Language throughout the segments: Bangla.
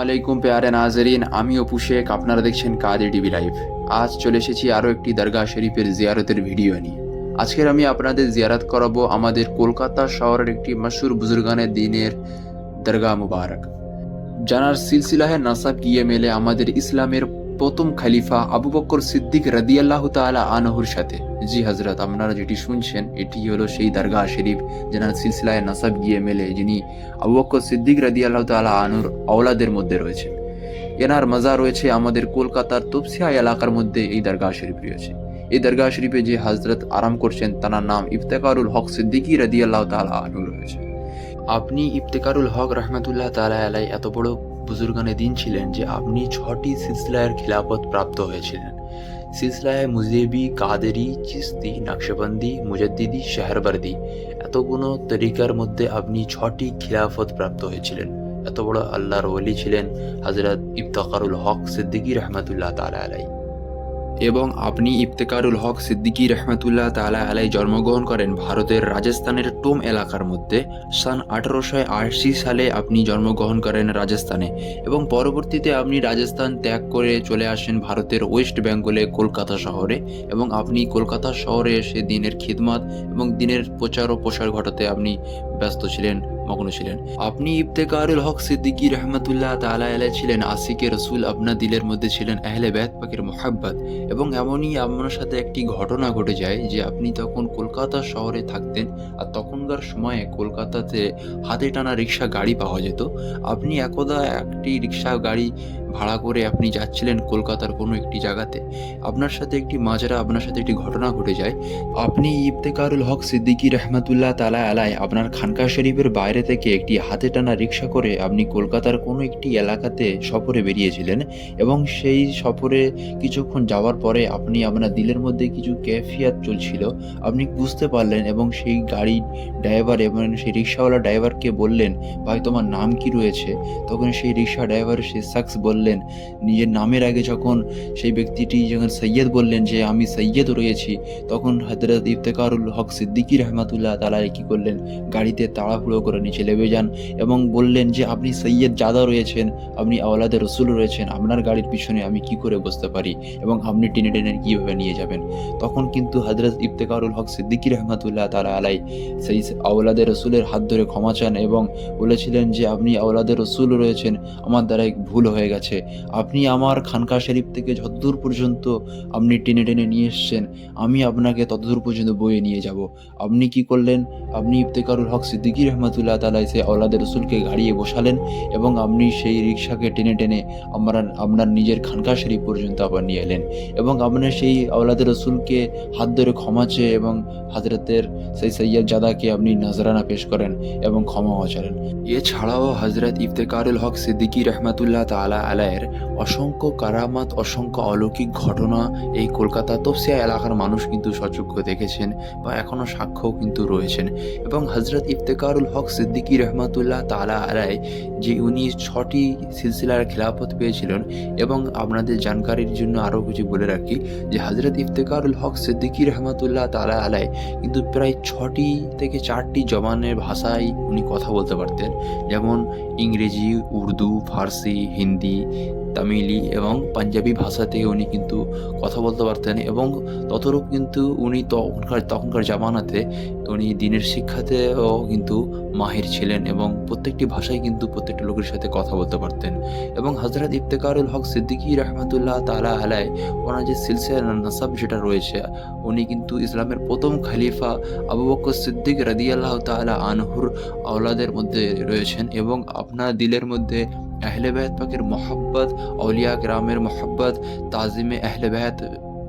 আলাইকুম পেয়ারে নাজরিন। আমি অপু শেখ আপনারা দেখছেন কাদে টিভি লাইভ। আজ চলে এসেছি আরও একটি দরগা শরীফের জিয়ারতের ভিডিও নিয়ে। আজকের আমি আপনাদের জিয়ারত করাবো আমাদের কলকাতা শহরের একটি মশহুর বুজুর্গানে দিনের দরগা মুবারক। জানার সিলসিলাহে নাসাব গিয়ে মেলে আমাদের ইসলামের প্রথম খালিফা আবু বকর সিদ্দিক রাদিয়াল্লাহ তাআলা আনহুর সাথে। জি হজরত আপনারা যেটি শুনছেন, এটি হলো সেই দরগা শরীফ, যেনার সিলসিলায় নাসাব গিয়ে মেলে, যিনি আবু বকর সিদ্দিক রাদিয়াল্লাহ তাআলা আনুর আওলাদের মধ্যে রয়েছেন। এনার মজা রয়েছে আমাদের কলকাতার তপসিয়া এলাকার মধ্যে, এই দরগা শরীফ রয়েছে। এই দরগা শরীফে যে হজরত আরাম করছেন তার নাম ইফতেকারুল হক সিদ্দিকি রাদিয়াল্লাহ তাআলা আনহু রয়েছে। আপনি ইফতেকারুল হক রহমতুল্লাহ তালা আলাই এত বড় বুজুর্গানে দিন ছিলেন যে আপনি ছটি সিলসিলায়ের খিলাফত প্রাপ্ত হয়েছিলেন। সিলসিলায় মুজেবি কাদেরি, চিস্তি, নকশবন্দি, মুজদ্দিদি, শাহরবর্দি এতগুলো তরিকার মধ্যে আপনি ছটি খিলাফত প্রাপ্ত হয়েছিলেন। এত বড় আল্লাহর ওলি ছিলেন হজরত ইফতেকারুল হক সিদ্দিকী রহমতুল্লাহ তালা আলাই এবং আপনি ইফতেকারুল হক সিদ্দিকী রহমতুল্লাহ তালা আলাই জন্মগ্রহণ করেন ভারতের রাজস্থানের টোম এলাকার মধ্যে। সান আঠারোশো আশি সালে আপনি জন্মগ্রহণ করেন রাজস্থানে এবং পরবর্তীতে আপনি রাজস্থান ত্যাগ করে চলে আসেন ভারতের ওয়েস্ট বেঙ্গলে কলকাতা শহরে এবং আপনি কলকাতা শহরে এসে দিনের খিদমত এবং দিনের প্রচার ও প্রসার ঘটাতে আপনি ব্যস্ত ছিলেন, মগ্ন ছিলেন। আপনি ইফতেকারুল হক সিদ্দিকী রহমতুল্লাহ তালা আলাই ছিলেন আসিকে রসুল আপনার দিলের মধ্যে ছিলেন আহলে ব্যাত পাকের মোহাব্বত। এবং এমনই আপনার সাথে একটি ঘটনা ঘটে যায় যে আপনি তখন কলকাতা শহরে থাকতেন আর তখনকার সময়ে কলকাতাতে হাতে টানা রিক্সা গাড়ি পাওয়া যেত। আপনি একদা একটি রিক্সা গাড়ি ভাড়া করে আপনি যাচ্ছিলেন কলকাতার কোনো একটি জায়গাতে, আপনার সাথে একটি মাজরা, আপনার সাথে একটি ঘটনা ঘটে যায়। আপনি ইফতেকারুল হক সিদ্দিকী রহমতুল্লাহ তালা আলাই আপনার খানকা শরীফের বাইরে থেকে একটি হাতে টানা রিক্সা করে আপনি কলকাতার কোনো একটি এলাকাতে সফরে বেরিয়েছিলেন এবং সেই সফরে কিছুক্ষণ যাওয়ার পরে আপনি আপনার দিলের মধ্যে কিছু ক্যাফিয়াত চলছিল, আপনি বুঝতে পারলেন এবং সেই গাড়ির ড্রাইভার এবং সেই রিক্সাওয়ালা ড্রাইভারকে বললেন, ভাই, তোমার নাম কি রয়েছে? তখন সেই রিক্সা ড্রাইভার, সেই শখস বললেন নিজের নামের আগে যখন সেই ব্যক্তিটি যখন সৈয়দ বললেন যে আমি সৈয়দ রয়েছি, তখন হজরত ইফতেকারুল হক সিদ্দিকী রহমাতুল্লাহ তালা কি করলেন? গাড়িতে তাড়াহুড়ো করে নিচে লেবে যান এবং বললেন যে, আপনি সৈয়দ জাদা রয়েছেন, আপনি আওলাদে রসুল রয়েছেন, আপনার গাড়ির পিছনে আমি কি করে বসতে পারি এবং আপনি টেনে টেনে কীভাবে নিয়ে যাবেন? তখন কিন্তু হজরত ইফতেকারুল হক সিদ্দিকী রহমাতুল্লাহ তালা আলাই সেই আওলাদে রসুলের হাত ধরে ক্ষমা চান এবং বলেছিলেন যে, আপনি আওলাদে রসুল রয়েছেন, আমার দ্বারা এক ভুল হয়ে গেছে। আপনি আমার খানকা শরীফ থেকে যতদূর পর্যন্ত আপনি টেনে টেনে নিয়ে এসছেন, আমি আপনাকে ততদূর পর্যন্ত বয়ে নিয়ে যাব। আপনি কি করলেন? আপনি ইফতেকারুল হক সিদ্দিকী রহমতুল্লাহ তালাই সে আওলাদের রসুলকে গাড়িয়ে বসালেন এবং আপনি সেই রিক্সাকে টেনে টেনে আমার আপনার নিজের খানকা শরীফ পর্যন্ত আবার নিয়ে এলেন এবং আপনার সেই আওলাদের রসুলকে হাত ধরে ক্ষমা চেয়ে এবং হাজরতের সেই সৈয়দ জাদাকে আপনি নজরানা পেশ করেন এবং ক্ষমাও চালেন এছাড়াও হজরত ইফতেকারুল হক সিদ্দিকী রহমতুল্লাহ তালা আলায়ের অসংখ্য কারামাত, অসংখ্য অলৌকিক ঘটনা এই কলকাতা তপসিয়া এলাকার মানুষ কিন্তু সচক্ষে দেখেছেন বা এখনও সাক্ষ্য কিন্তু রয়েছেন। এবং হজরত ইফতেকারুল হক সিদ্দিকী রহমতুল্লাহ তালা আলাই, যে উনি ছটি সিলসিলার খিলাফত পেয়েছিলেন এবং আপনাদের জানকারির জন্য আরও কিছু বলে রাখি, যে হজরত ইফতেকারুল হক সিদ্দিকী রহমতুল্লাহ তালা আলাই কিন্তু প্রায় ছটি থেকে চারটি জবানের ভাষায় উনি কথা বলতে পারতেন। যেমন ইংরেজি, উর্দু, ফার্সি, হিন্দি message. তামিলি এবং পাঞ্জাবি ভাষাতে উনি কিন্তু কথা বলতে পারতেন এবং ততরূপ কিন্তু উনি তখনকার তখনকার জামানাতে উনি দিনের শিক্ষাতেও কিন্তু মাহির ছিলেন এবং প্রত্যেকটি ভাষায় কিন্তু প্রত্যেকটি লোকের সাথে কথা বলতে পারতেন। এবং হজরত ইফতেকারুল হক সিদ্দিকী রহমতুল্লাহ তালা আলায় ওনার যে সিলসিলা নাসাব যেটা রয়েছে, উনি কিন্তু ইসলামের প্রথম খালিফা আবু বকর সিদ্দিক রাদিয়াল্লাহ তালা আনহুর আওলাদের মধ্যে রয়েছেন এবং আপনার দিলের মধ্যে আহলে বায়াত পাকের মোহাব্বত আউলিয়া গ্রামের মোহাব্বত তাজিমে আহলে বায়াত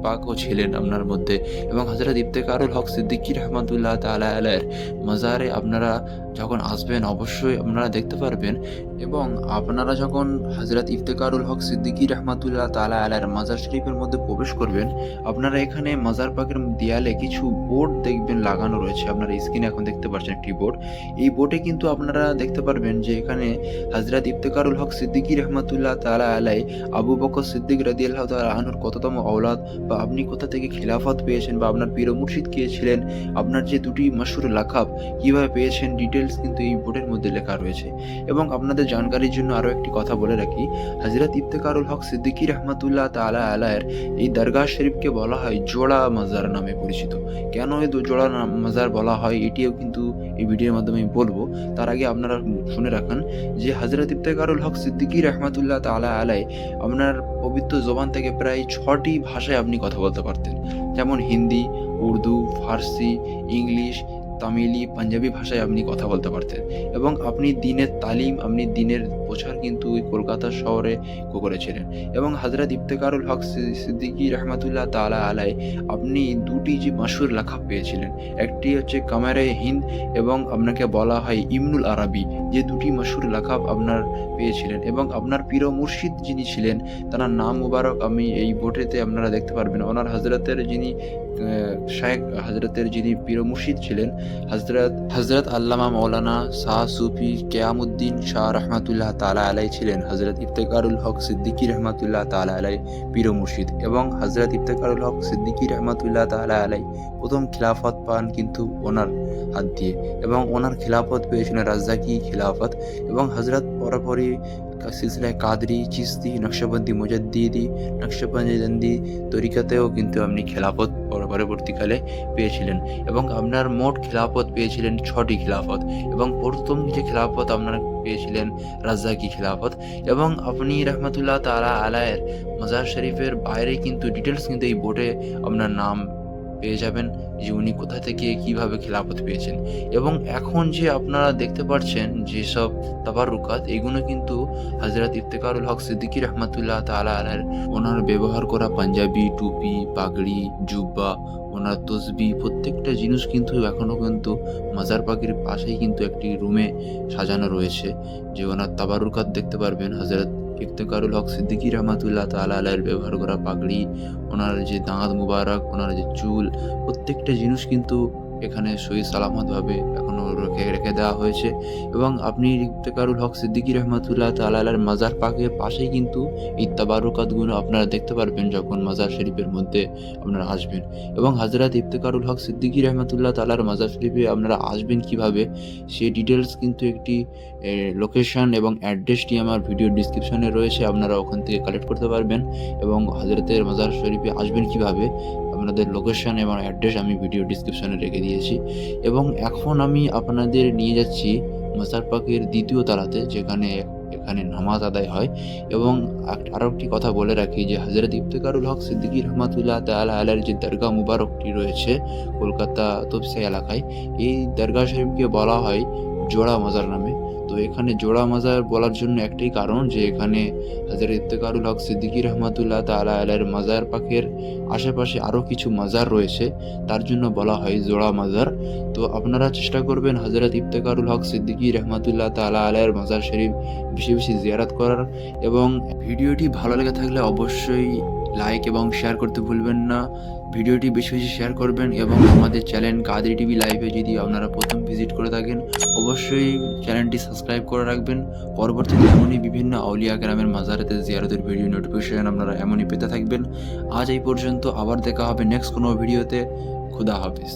পাকও ছিলেন আপনার মধ্যে। এবং হজরত ইফতেকারুল হক সিদ্দিকি রহমতুল্লাহ তালা আলায়ের মাজারে আপনারা যখন আসবেন, অবশ্যই আপনারা দেখতে পারবেন এবং আপনারা যখন হজরত ইফতেকারুল হক সিদ্দিকী রহমতুল্লাহ তালা আলায়ের মাজার শরীফের মধ্যে প্রবেশ করবেন, আপনারা এখানে মাজার পাকের দেয়ালে কিছু বোর্ড দেখবেন লাগানো রয়েছে। আপনারা স্ক্রিনে এখন দেখতে পাচ্ছেন একটি বোর্ড। এই বোর্ডে কিন্তু আপনারা দেখতে পারবেন যে এখানে হজরত ইফতেকারুল হক সিদ্দিকী রহমতুল্লাহ তালা আলাই আবু বকর সিদ্দিক রাদি আল্লাহ তালা আহনুর কততম আওলাদ বা আপনি কোথা থেকে খিলাফত পেয়েছেন বা আপনার পীর মুর্শিদ কে ছিলেন, আপনার যে দুটি মশহুর লাখাব কীভাবে পেয়েছেন ডিটেলস কিন্তু এই বোর্ডের মধ্যে লেখা রয়েছে। এবং আপনাদের জানকারির জন্য আরও একটি কথা বলে রাখি। হজরত ইফতেকারুল হক সিদ্দিকী রহমতুল্লাহ তালা আলায়ের এই দরগাহ শরীফকে বলা হয় জোড়া মাজার নামে পরিচিত। কেন এই জোড়া মাজার বলা হয় এটিও কিন্তু এই ভিডিওর মাধ্যমে আমি বলব। তার আগে আপনারা শুনে রাখেন যে হজরত ইফতেকারুল হক সিদ্দিকী রহমতুল্লাহ তালা আলাই আপনার পবিত্র জবান থেকে প্রায় ছটি ভাষায় আপনি কথা বলতে পারতেন। যেমন হিন্দি, উর্দু, ফার্সি, ইংলিশ তামিলি পাঞ্জাবি ভাষায় আপনি কথা বলতে পারতেন। এবং আপনি দিনের তালিম আপনি দিনের প্রচার কিন্তু ওই কলকাতা শহরে করেছিলেন। এবং হাজরত ইফতেকারুল হক সিদ্দিকী রহমতুল্লাহ তালা আলাই আপনি দুটি যে মাসুর লেখা পেয়েছিলেন, একটি হচ্ছে কামারে হিন্দ এবং আপনাকে বলা হয় ইমনুল আরবি, যে দুটি মাসুর লেখা আপনার পেয়েছিলেন। এবং আপনার প্রিয় মুর্শিদ যিনি ছিলেন তার নাম মুবারক আমি এই বোটেতে আপনারা দেখতে পারবেন। ওনার হজরতের যিনি শায়েখ হজরতের যিনি প্রিয় মুর্শিদ ছিলেন হজরত হজরত আল্লামা মৌলানা শাহ সুফি কেয়ামুদ্দিন শাহ রহমাতুল্লাহ তালা আলাই ছিলেন হজরত ইফতেকারুল হক সিদ্দিকী রহমাতুল্লাহ তালা আলাই পীর মুর্শিদ এবং হজরত ইফতেকারুল হক সিদ্দিকী রহমাতুল্লাহ তালা আলাই প্রথম খিলাফত পান কিন্তু ওনার হাত দিয়ে এবং ওনার খিলাফত পেয়েছিলেন রাজ্জাকি খিলাফত এবং হজরত পরপরই সিলসিলায় কাদরি চিস্তি নকশবন্দি, মুজাদ্দিদি নকশবন্দি তরিকাতেও কিন্তু আপনি খেলাফত পর- পরবর্তীকালে পেয়েছিলেন এবং আপনার মোট খিলাফত পেয়েছিলেন ছটি খিলাফত এবং প্রথম যে খিলাফত আপনার পেয়েছিলেন রাজ্জাকি খিলাফত এবং আপনি রহমতুল্লাহ তালা আলায়ের মজার শরীফের বাইরে কিন্তু ডিটেলস কিন্তু এই বোর্ডে আপনার নাম পেয়ে যাবেন যে উনি কোথা থেকে কীভাবে খিলাফত পেয়েছেন। এবং এখন যে আপনারা দেখতে পাচ্ছেন যেসব তাবারুকাত এগুলো কিন্তু হজরত ইফতেকারুল হক সিদ্দিকী রহমতুল্লাহ তালা আলার, ওনার ব্যবহার করা পাঞ্জাবি, টুপি, পাগড়ি, জুব্বা, ওনার তসবি, প্রত্যেকটা জিনিস কিন্তু এখনও কিন্তু মাজার পাখির পাশেই কিন্তু একটি রুমে সাজানো রয়েছে। যে ওনার তাবার তাবারুকাত দেখতে পারবেন হজরত ইফতেকারুল হক সিদ্দিকী রহমাতুল্লাহ তালা ব্যবহার করা পাগড়ি, ওনার যে দাঁত মুবারক, ওনার যে চুল, প্রত্যেকটা জিনিস কিন্তু এখানে সহি সালামতভাবে এখনও রেখে রেখে দেওয়া হয়েছে। এবং আপনি ইফতেকারুল হক সিদ্দিকী রহমতুল্লাহ তালার মাজার পাকের পাশেই কিন্তু এই তাবারুকাতগুলো আপনারা দেখতে পারবেন যখন মাজার শরীফের মধ্যে আপনারা আসবেন। এবং হাজরাত ইফতেকারুল হক সিদ্দিকী রহমতুল্লাহ তালার মাজার শরীফে আপনারা আসবেন কীভাবে সেই ডিটেলস কিন্তু একটি লোকেশন এবং অ্যাড্রেসটি আমার ভিডিও ডিসক্রিপশনে রয়েছে, আপনারা ওখান থেকে কালেক্ট করতে পারবেন। এবং হজরতের মাজার শরীফে আসবেন কীভাবে আপনাদের লোকেশন এবং অ্যাড্রেস আমি ভিডিও ডিসক্রিপশনে রেখে দিয়েছি। এবং এখন আমি আপনাদের নিয়ে যাচ্ছি মাজার পাকের দ্বিতীয় তালাতে, যেখানে এখানে নামাজ আদায় হয়। এবং আরও একটি কথা বলে রাখি যে হজরত ইফতেকারুল হক সিদ্দিকী রহমাতুল্লাহ তালা আলার যে দরগা মুবারকটি রয়েছে কলকাতা তফসি এলাকায়, এই দরগা শরীফকে বলা হয় জোড়া মাজার নামে। তো এখানে জোড়া মাজার বলার জন্য একটাই কারণ যে এখানে হাজার ইফতেকারুল হক সিদ্দিকী রহমাতুল্লাহ তালা আলার মাজার পাখের আশেপাশে আরও কিছু মাজার রয়েছে। তার জন্য বলা হয় জোড়া মাজার। তো আপনারা চেষ্টা করবেন হজরত ইফতেকারুল হক সিদ্দিকী রহমাতুল্লাহ তালা আলায়ের মাজার শরীফ বেশি বেশি জিয়ারাত করার এবং ভিডিওটি ভালো লেগে থাকলে অবশ্যই লাইক এবং শেয়ার করতে ভুলবেন না। ভিডিওটি বেশি বেশি শেয়ার করবেন এবং আমাদের চ্যানেল কাদরি টিভি লাইভে যদি আপনারা প্রথম ভিজিট করে থাকেন, অবশ্যই চ্যানেলটি সাবস্ক্রাইব করে রাখবেন। পরবর্তীতে এমনই বিভিন্ন আউলিয়া গ্রামের মাজারেতে জিয়ারতের ভিডিও নোটিফিকেশন আপনারা এমনই পেতে থাকবেন। আজ এই পর্যন্ত আবার দেখা হবে নেক্সট কোনো ভিডিওতে খুদা হাফিজ।